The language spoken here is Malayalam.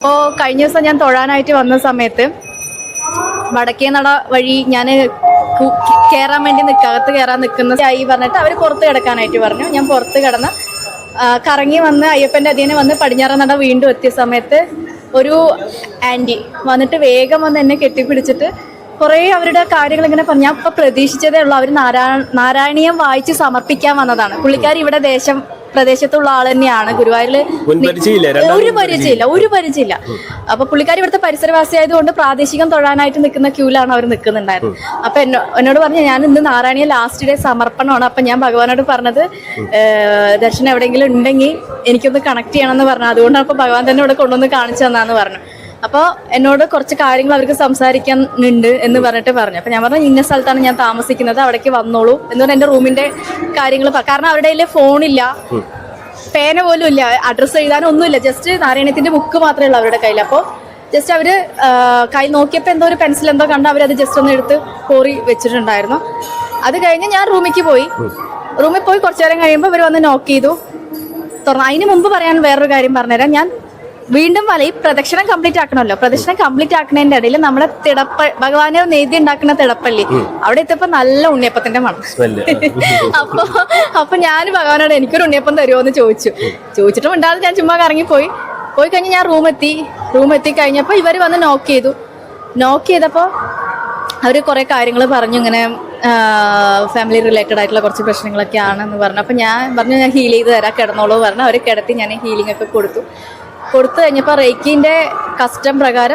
അപ്പോൾ കഴിഞ്ഞ ദിവസം ഞാൻ തൊഴാനായിട്ട് വന്ന സമയത്ത് വടക്കേ നട വഴി ഞാൻ കയറാൻ വേണ്ടി നിൽക്കകത്ത് കയറാൻ നിൽക്കുന്ന ആയി പറഞ്ഞിട്ട് അവർ പുറത്ത് കിടക്കാനായിട്ട് പറഞ്ഞു. ഞാൻ പുറത്ത് കിടന്ന് കറങ്ങി വന്ന് അയ്യപ്പന്റെ അധീനം വന്ന് പടിഞ്ഞാറ നട വീണ്ടും എത്തിയ സമയത്ത് ഒരു ആന്റി വന്നിട്ട് വേഗം വന്ന് എന്നെ കെട്ടിപ്പിടിച്ചിട്ട് കുറേ അവരുടെ കാര്യങ്ങൾ ഇങ്ങനെ പറഞ്ഞു. ഞാൻ ഇപ്പോൾ പ്രതീക്ഷിച്ചതേ ഉള്ളൂ. അവർ നാരായ നാരായണീയം വായിച്ച് സമർപ്പിക്കാൻ വന്നതാണ്. പുള്ളിക്കാർ ഇവിടെ ദേശം പ്രദേശത്തുള്ള ആൾ തന്നെയാണ് ഗുരുവായൂരിൽ ഒരു പരിചയമില്ല. ഒരു പരിചയമില്ല. അപ്പൊ പുള്ളിക്കാരി ഇവിടുത്തെ പരിസരവാസിയായതുകൊണ്ട് പ്രാദേശികം തൊഴാനായിട്ട് നിൽക്കുന്ന ക്യൂലാണ് അവർ നിൽക്കുന്നുണ്ടായിരുന്നത്. അപ്പൊ എന്നോട് പറഞ്ഞു ഞാൻ ഇന്ന് നാരായണീയ ലാസ്റ്റ് ഡേ സമർപ്പണമാണ്. അപ്പൊ ഞാൻ ഭഗവാനോട് പറഞ്ഞത് ദർശനം എവിടെയെങ്കിലും ഉണ്ടെങ്കിൽ എനിക്കൊന്ന് കണക്ട് ചെയ്യണമെന്ന് പറഞ്ഞു. അതുകൊണ്ടാണ് അപ്പൊ ഭഗവാൻ തന്നെ ഇവിടെ കൊണ്ടുവന്ന് കാണിച്ചു തന്നാന്ന് പറഞ്ഞു. അപ്പോൾ എന്നോട് കുറച്ച് കാര്യങ്ങൾ അവർക്ക് സംസാരിക്കാനുണ്ട് എന്ന് പറഞ്ഞിട്ട് പറഞ്ഞു. അപ്പോൾ ഞാൻ പറഞ്ഞു ഇന്ന സ്ഥലത്താണ് ഞാൻ താമസിക്കുന്നത് അവിടേക്ക് വന്നോളൂ എന്ന് പറഞ്ഞ എന്റെ റൂമിന്റെ കാര്യങ്ങൾ കാരണം അവരുടെ കയ്യിൽ ഫോണില്ല പേന പോലും ഇല്ല. അഡ്രസ്സ് എഴുതാനൊന്നുമില്ല. ജസ്റ്റ് നാരായണത്തിന്റെ ബുക്ക് മാത്രമേ ഉള്ളൂ അവരുടെ കയ്യിൽ അപ്പോൾ ജസ്റ്റ് അവർ കൈ നോക്കിയപ്പോൾ എന്തോ ഒരു പെൻസിൽ എന്തോ കണ്ട് അവരത് ജസ്റ്റ് ഒന്ന് എടുത്ത് കോറി വെച്ചിട്ടുണ്ടായിരുന്നു. അത് കഴിഞ്ഞ് ഞാൻ റൂമിലേക്ക് പോയി. റൂമിൽ പോയി കുറച്ചു നേരം കഴിയുമ്പോൾ ഇവർ വന്ന് നോക്ക് ചെയ്തു. തുറന്നു അതിന് മുമ്പ് പറയാൻ വേറൊരു കാര്യം പറഞ്ഞുതരാം. ഞാൻ വീണ്ടും വല ഈ പ്രദക്ഷിണം കംപ്ലീറ്റ് ആക്കണമല്ലോ. പ്രദക്ഷിണം കംപ്ലീറ്റ് ആക്കുന്നതിന്റെ ഇടയിൽ നമ്മുടെ തിടപ്പ ഭഗവാനെ നെയ്തി ഉണ്ടാക്കുന്ന തിടപ്പള്ളി. അവിടെ എത്തിയപ്പോ നല്ല ഉണ്ണിയപ്പത്തിന്റെ മണം. അപ്പൊ അപ്പൊ ഞാൻ ഭഗവാനോട് എനിക്കൊരു ഉണ്ണിയപ്പം തരുമോ എന്ന് ചോദിച്ചു ചോദിച്ചിട്ടും ഉണ്ടാകും ഞാൻ ചുമ്മാ കറങ്ങി പോയി. പോയി കഴിഞ്ഞ് ഞാൻ റൂമെത്തി റൂമെത്തി കഴിഞ്ഞപ്പോൾ ഇവർ വന്ന് നോക്ക് ചെയ്തു. നോക്ക് ചെയ്തപ്പോൾ അവർ കുറേ കാര്യങ്ങൾ പറഞ്ഞു. ഇങ്ങനെ ഫാമിലി റിലേറ്റഡ് ആയിട്ടുള്ള കുറച്ച് പ്രശ്നങ്ങളൊക്കെ ആണെന്ന് പറഞ്ഞു. അപ്പോൾ ഞാൻ പറഞ്ഞു ഞാൻ ഹീൽ ചെയ്ത് തരാം കിടന്നോളൂ പറഞ്ഞു. അവർ കിടത്തി ഞാൻ ഹീലിംഗ് ഒക്കെ കൊടുത്തു. കൊടുത്തു കഴിഞ്ഞപ്പോൾ റേക്കിന്റെ കസ്റ്റം പ്രകാരം